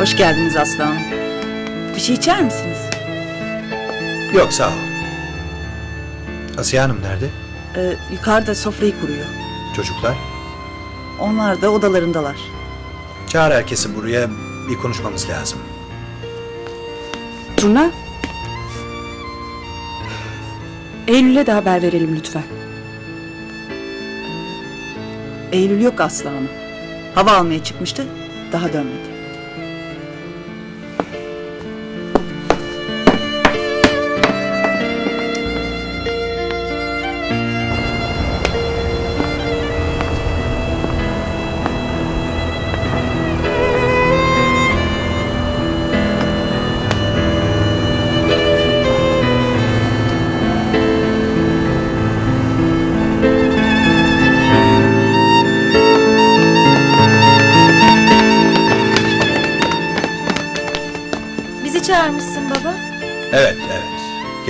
Hoş geldiniz Aslı Hanım. Bir şey içer misiniz? Yok sağ ol. Asiye Hanım nerede? Ee, yukarıda sofrayı kuruyor. Çocuklar? Onlar da odalarındalar. Çağır herkesi buraya bir konuşmamız lazım. Turna. Eylül'e de haber verelim lütfen. Eylül yok Aslı Hanım. Hava almaya çıkmıştı, daha dönmedi.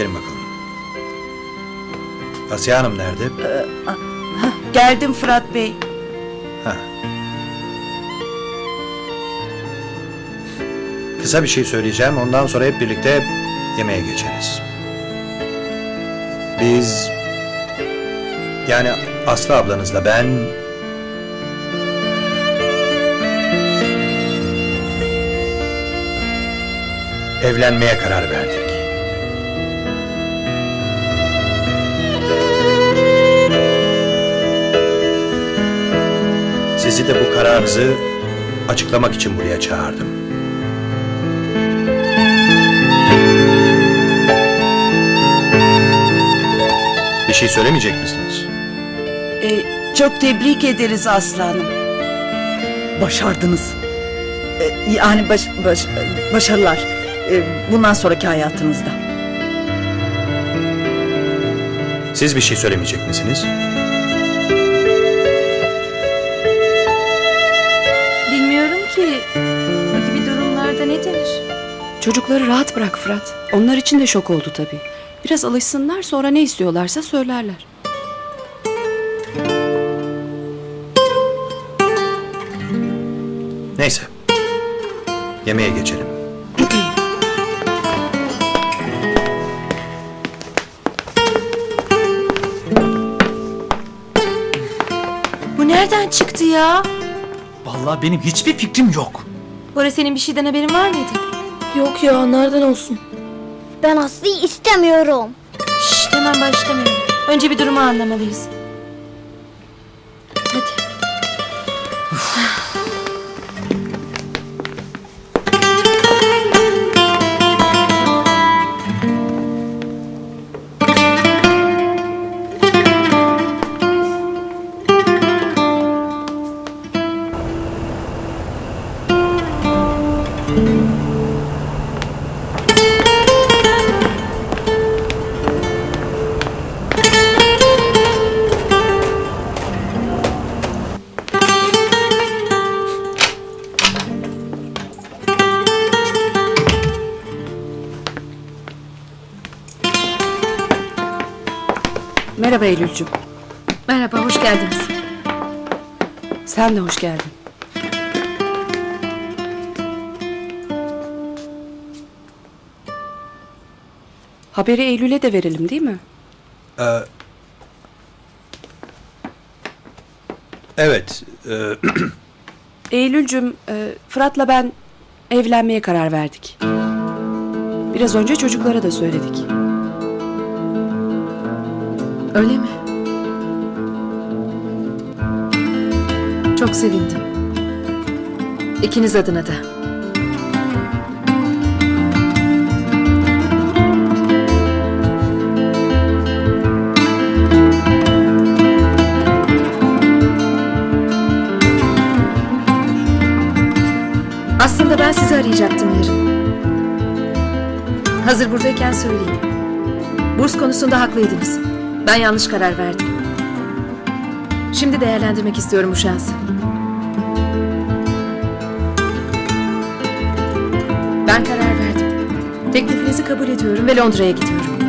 Gelin bakalım. Asiye Hanım nerede? Geldim Fırat Bey. Ha. Kısa bir şey söyleyeceğim. Ondan sonra hep birlikte yemeğe geçeriz. Biz... Yani Aslı ablanızla ben... Evlenmeye karar verdik. Sizi de bu kararınızı açıklamak için buraya çağırdım. Bir şey söylemeyecek misiniz? Ee, çok tebrik ederiz Aslı Hanım. Başardınız. Ee, yani baş, baş, başarılar. Ee, bundan sonraki hayatınızda. Siz bir şey söylemeyecek misiniz? Ki bu gibi durumlarda ne denir? Çocukları rahat bırak Fırat. Onlar için de şok oldu tabii. Biraz alışsınlar sonra ne istiyorlarsa söylerler. Neyse. Yemeğe geçelim. Bu nereden çıktı ya? Vallahi benim hiçbir fikrim yok. Bora senin bir şeyden haberin var mıydı? Yok ya nereden olsun? Ben Aslı'yı istemiyorum. Şşt hemen başlamayalım. Önce bir durumu anlamalıyız. Merhaba Eylül'cüm. Merhaba, hoş geldiniz. Sen de hoş geldin. Haberi Eylül'e de verelim değil mi? Ee, evet. e, Eylül'cüm, e, Fırat'la ben evlenmeye karar verdik. Biraz önce çocuklara da söyledik. Öyle mi? Çok sevindim. İkiniz adına da. Aslında ben sizi arayacaktım yarın. Hazır buradayken söyleyeyim. Burs konusunda haklıydınız. Ben yanlış karar verdim. Şimdi değerlendirmek istiyorum bu şansı. Ben karar verdim. Teklifinizi kabul ediyorum ve Londra'ya gidiyorum.